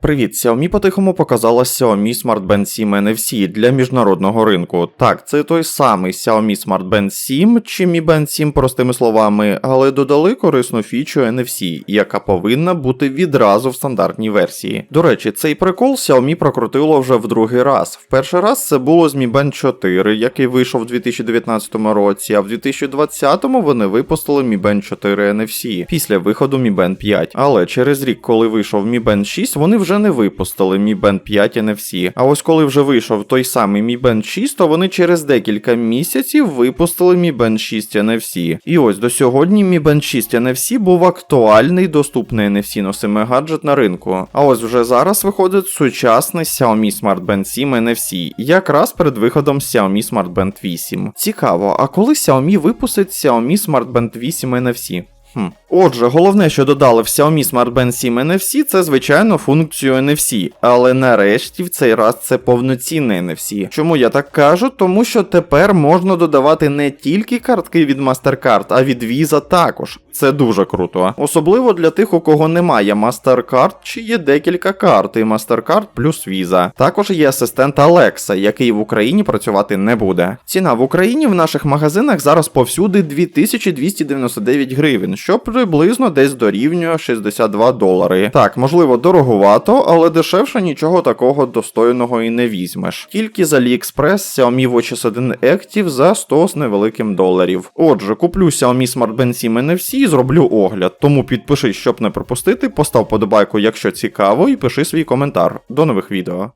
привіт! Xiaomi по-тихому показала Xiaomi Smart Band 7 NFC для міжнародного ринку. Так, це той самий Xiaomi Smart Band 7 чи Mi Band 7 простими словами, але додали корисну фічу NFC, яка повинна бути відразу в стандартній версії. До речі, цей прикол Xiaomi прокрутило вже в другий раз. В перший раз це було з Mi Band 4, який вийшов у 2019 році, а в 2020 вони випустили Mi Band 4 NFC після виходу Mi Band 5. Але через рік, коли вийшов Mi Band 6, вони вже не випустили Mi Band 5 NFC. А ось коли вже вийшов той самий Mi Band 6, то вони через декілька місяців випустили Mi Band 6 NFC. І ось до сьогодні Mi Band 6 NFC був актуальний доступний NFC носимий гаджет на ринку. А ось вже зараз виходить сучасний Xiaomi Smart Band 7 NFC, якраз перед виходом Xiaomi Smart Band 8. Цікаво, а коли Xiaomi випустить Xiaomi Smart Band 8 NFC? Хм. Отже, головне, що додали в Xiaomi Smart Band 7 NFC, це звичайно функцію NFC, але нарешті в цей раз це повноцінне NFC. Чому я так кажу? Тому що тепер можна додавати не тільки картки від MasterCard, а від Visa також. Це дуже круто. Особливо для тих, у кого немає MasterCard чи є декілька карт, і MasterCard плюс Visa. Також є асистент Alexa, який в Україні працювати не буде. Ціна в Україні в наших магазинах зараз повсюди 2299 гривень, що приблизно десь дорівнює 62 долари. Так, можливо, дороговато, але дешевше нічого такого достойного і не візьмеш. Тільки з AliExpress Xiaomi Watch S1 Active за 100 з невеликим доларів. Отже, куплю Xiaomi Smart Band 7 NFC і зроблю огляд. Тому підпишись, щоб не пропустити, постав подобайку, якщо цікаво, і пиши свій коментар. До нових відео.